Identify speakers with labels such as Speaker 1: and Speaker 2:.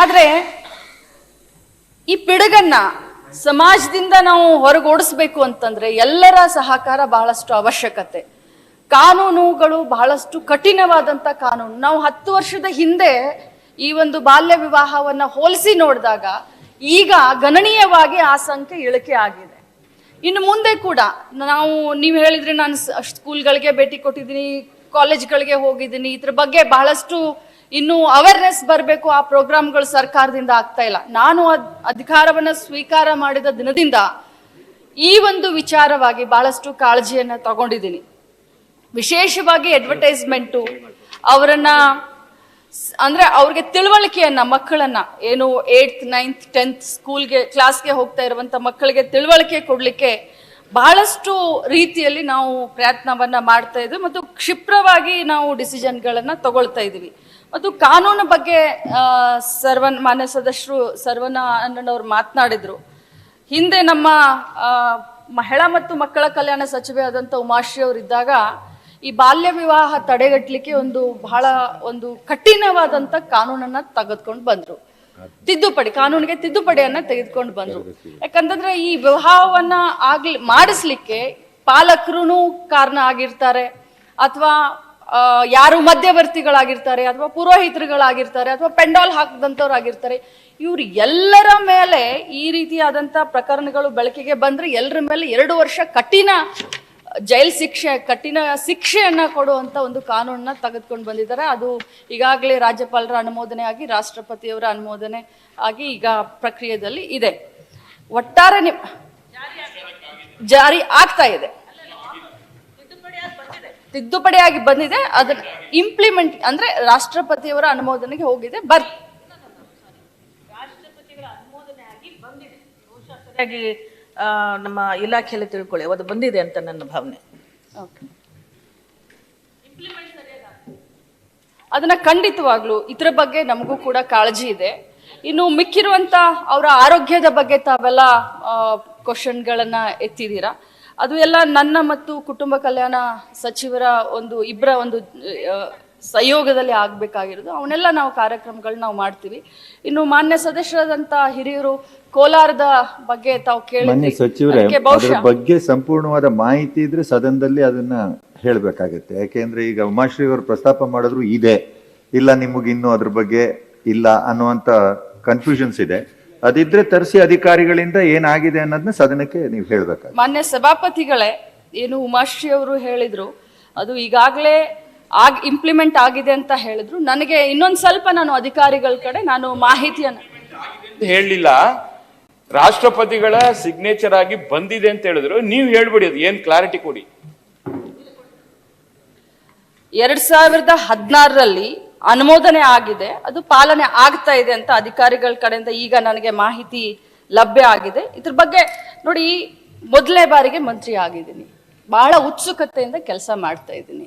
Speaker 1: ಆದ್ರೆ ಈ ಪಿಡುಗನ್ನ ಸಮಾಜದಿಂದ ನಾವು ಹೊರಗೋಡಿಸ್ಬೇಕು ಅಂತಂದ್ರೆ ಎಲ್ಲರ ಸಹಕಾರ ಬಹಳಷ್ಟು ಅವಶ್ಯಕತೆ. ಕಾನೂನುಗಳು ಬಹಳಷ್ಟು ಕಠಿಣವಾದಂತ ಕಾನೂನು. ನಾವು ಹತ್ತು ವರ್ಷದ ಹಿಂದೆ ಈ ಒಂದು ಬಾಲ್ಯ ವಿವಾಹವನ್ನ ಹೋಲಿಸಿ ನೋಡಿದಾಗ ಈಗ ಗಣನೀಯವಾಗಿ ಆ ಸಂಖ್ಯೆ ಇಳಿಕೆ ಆಗಿದೆ. ಇನ್ನು ಮುಂದೆ ಕೂಡ ನಾವು ನೀವು ಹೇಳಿದ್ರೆ ನಾನು ಸ್ಕೂಲ್ಗಳಿಗೆ ಭೇಟಿ ಕೊಟ್ಟಿದ್ದೀನಿ ಕಾಲೇಜ್ಗಳಿಗೆ ಹೋಗಿದ್ದೀನಿ, ಇದ್ರ ಬಗ್ಗೆ ಬಹಳಷ್ಟು ಇನ್ನು ಅವೇರ್ನೆಸ್ ಬರಬೇಕು ಆ ಪ್ರೋಗ್ರಾಮ್ಗಳು ಸರ್ಕಾರದಿಂದ ಆಗ್ತಾ ಇಲ್ಲ. ನಾನು ಅಧಿಕಾರವನ್ನ ಸ್ವೀಕಾರ ಮಾಡಿದ ದಿನದಿಂದ ಈ ಒಂದು ವಿಚಾರವಾಗಿ ಬಹಳಷ್ಟು ಕಾಳಜಿಯನ್ನು ತಗೊಂಡಿದ್ದೀನಿ. ವಿಶೇಷವಾಗಿ ಅಡ್ವರ್ಟೈಸ್ಮೆಂಟು ಅವರನ್ನ ಅಂದ್ರೆ ಅವ್ರಿಗೆ ತಿಳುವಳಿಕೆಯನ್ನ, ಮಕ್ಕಳನ್ನು, ಏನು ಏಯ್ತ್ ನೈನ್ತ್ ಟೆಂತ್ ಸ್ಕೂಲ್ಗೆ ಕ್ಲಾಸ್ಗೆ ಹೋಗ್ತಾ ಇರುವಂತ ಮಕ್ಕಳಿಗೆ ತಿಳುವಳಿಕೆ ಕೊಡಲಿಕ್ಕೆ ಬಹಳಷ್ಟು ರೀತಿಯಲ್ಲಿ ನಾವು ಪ್ರಯತ್ನವನ್ನ ಮಾಡ್ತಾ ಇದ್ವಿ ಮತ್ತು ಕ್ಷಿಪ್ರವಾಗಿ ನಾವು ಡಿಸಿಷನ್ಗಳನ್ನು ತಗೊಳ್ತಾ ಇದೀವಿ. ಮತ್ತು ಕಾನೂನು ಬಗ್ಗೆ ಸರ್ವನ್ ಮಾನ್ಯ ಸದಸ್ಯರು ಸರ್ವನ ಅವರು ಮಾತನಾಡಿದ್ರು. ಹಿಂದೆ ನಮ್ಮ ಮಹಿಳಾ ಮತ್ತು ಮಕ್ಕಳ ಕಲ್ಯಾಣ ಸಚಿವೆ ಆದಂಥ ಉಮಾಶ್ರೀ ಅವರು ಇದ್ದಾಗ ಈ ಬಾಲ್ಯ ವಿವಾಹ ತಡೆಗಟ್ಟಲಿಕ್ಕೆ ಒಂದು ಬಹಳ ಒಂದು ಕಠಿಣವಾದಂಥ ಕಾನೂನನ್ನ ತೆಗೆದುಕೊಂಡು ಬಂದರು. ತಿದ್ದುಪಡಿ ಕಾನೂನಿಗೆ ತಿದ್ದುಪಡಿಯನ್ನ ತೆಗೆದುಕೊಂಡು ಬಂದರು. ಯಾಕಂತಂದ್ರೆ ಈ ವಿವಾಹವನ್ನ ಆಗ್ಲಿ ಮಾಡಿಸ್ಲಿಕ್ಕೆ ಪಾಲಕರು ಕಾರಣ ಆಗಿರ್ತಾರೆ. ಅಥವಾ ಯಾರು ಮಧ್ಯವರ್ತಿಗಳಾಗಿರ್ತಾರೆ ಅಥವಾ ಪುರೋಹಿತರುಗಳಾಗಿರ್ತಾರೆ ಅಥವಾ ಪೆಂಡಾಲ್ ಹಾಕಿದಂಥವ್ರಾಗಿರ್ತಾರೆ ಇವ್ರು ಎಲ್ಲರ ಮೇಲೆ ಈ ರೀತಿಯಾದಂಥ ಪ್ರಕರಣಗಳು ಬೆಳಕಿಗೆ ಬಂದರೆ ಎಲ್ಲರ ಮೇಲೆ ಎರಡು ವರ್ಷ ಕಠಿಣ ಜೈಲ್ ಶಿಕ್ಷೆ, ಕಠಿಣ ಶಿಕ್ಷೆಯನ್ನು ಕೊಡುವಂಥ ಒಂದು ಕಾನೂನನ್ನ ತೆಗೆದುಕೊಂಡು ಬಂದಿದ್ದಾರೆ. ಅದು ಈಗಾಗಲೇ ರಾಜ್ಯಪಾಲರ ಅನುಮೋದನೆ ಆಗಿ ರಾಷ್ಟ್ರಪತಿಯವರ ಅನುಮೋದನೆ ಆಗಿ ಈಗ ಪ್ರಕ್ರಿಯೆಯಲ್ಲಿ ಇದೆ. ಒಟ್ಟಾರೆ ಜಾರಿ ಆಗ್ತಾ ಇದೆ. ತಿದ್ದುಪಡಿಯಾಗಿ ಬಂದಿದೆ ಅದನ್ನ ಇಂಪ್ಲಿಮೆಂಟ್ ಅಂದ್ರೆ ರಾಷ್ಟ್ರಪತಿಯವರ ಅನುಮೋದನೆಗೆ ಹೋಗಿದೆ ಬರ್
Speaker 2: ನಮ್ಮ ಇಲಾಖೆಯಲ್ಲಿ ತಿಳ್ಕೊಳ್ಳಿ ಅದು ಬಂದಿದೆ ಅಂತ ನನ್ನ ಭಾವನೆ.
Speaker 1: ಅದನ್ನ ಖಂಡಿತವಾಗ್ಲು ಇದ್ರ ಬಗ್ಗೆ ನಮಗೂ ಕೂಡ ಕಾಳಜಿ ಇದೆ. ಇನ್ನು ಮಿಕ್ಕಿರುವಂತ ಅವರ ಆರೋಗ್ಯದ ಬಗ್ಗೆ ತಾವೆಲ್ಲ ಕ್ವಶನ್ಗಳನ್ನ ಎತ್ತಿದ್ದೀರಾ? ಅದು ಎಲ್ಲ ನನ್ನ ಮತ್ತು ಕುಟುಂಬ ಕಲ್ಯಾಣ ಸಚಿವರ ಒಂದು ಇಬ್ಬರ ಒಂದು ಸಹಯೋಗದಲ್ಲಿ ಆಗಬೇಕಾಗಿರೋದು. ಅವನ್ನೆಲ್ಲ ನಾವು ಕಾರ್ಯಕ್ರಮಗಳನ್ನ ನಾವು ಮಾಡ್ತೀವಿ. ಇನ್ನು ಮಾನ್ಯ ಸದಸ್ಯರಾದಂತ ಹಿರಿಯರು ಕೋಲಾರದ ಬಗ್ಗೆ ತಾವು ಕೇಳಿ
Speaker 3: ಸಚಿವರ ಬಗ್ಗೆ ಸಂಪೂರ್ಣವಾದ ಮಾಹಿತಿ ಇದ್ರೆ ಸದನದಲ್ಲಿ ಅದನ್ನ ಹೇಳಬೇಕಾಗತ್ತೆ. ಯಾಕೆಂದ್ರೆ ಈಗ ಉಮಾಶ್ರೀ ಅವರು ಪ್ರಸ್ತಾಪ ಮಾಡಿದ್ರು ಇದೆ. ಇಲ್ಲ ನಿಮಗೆ ಇನ್ನೂ ಅದ್ರ ಬಗ್ಗೆ ಇಲ್ಲ ಅನ್ನುವಂತ ಕನ್ಫ್ಯೂಷನ್ಸ್ ಇದೆ. ಅದಿದ್ರೆ ತರಿಸಿ ಅಧಿಕಾರಿಗಳಿಂದ ಏನಾಗಿದೆ ಅನ್ನೋದನ್ನ ಸದನಕ್ಕೆ ನೀವು ಹೇಳ್ಬೇಕು
Speaker 1: ಮಾನ್ಯ ಸಭಾಪತಿಗಳೇ ಏನು ಉಮಾಶ್ರೀ ಅವರು ಹೇಳಿದ್ರು ಅದು ಈಗಾಗಲೇ ಆಗ ಇಂಪ್ಲಿಮೆಂಟ್ ಆಗಿದೆ ಅಂತ ಹೇಳಿದ್ರು. ನನಗೆ ಇನ್ನೊಂದು ಸ್ವಲ್ಪ ನಾನು ಅಧಿಕಾರಿಗಳ ಕಡೆ ನಾನು ಮಾಹಿತಿಯನ್ನು
Speaker 4: ಹೇಳಲಿಲ್ಲ. ರಾಷ್ಟ್ರಪತಿಗಳ ಸಿಗ್ನೇಚರ್ ಆಗಿ ಬಂದಿದೆ ಅಂತ ಹೇಳಿದ್ರು. ನೀವು ಹೇಳ್ಬಿಡಿ ಅದು ಏನ್ ಕ್ಲಾರಿಟಿ ಕೊಡಿ.
Speaker 1: ಎರಡ್ ಸಾವಿರದ ಹದಿನಾರರಲ್ಲಿ ಅನುಮೋದನೆ ಆಗಿದೆ, ಅದು ಪಾಲನೆ ಆಗ್ತಾ ಇದೆ ಅಂತ ಅಧಿಕಾರಿಗಳ ಕಡೆಯಿಂದ ಈಗ ನನಗೆ ಮಾಹಿತಿ ಲಭ್ಯ ಆಗಿದೆ. ಇದ್ರ ಬಗ್ಗೆ ನೋಡಿ ಮೊದಲನೇ ಬಾರಿಗೆ ಮಂತ್ರಿ ಆಗಿದ್ದೀನಿ. ಬಹಳ ಉತ್ಸುಕತೆಯಿಂದ ಕೆಲಸ ಮಾಡ್ತಾ ಇದ್ದೀನಿ.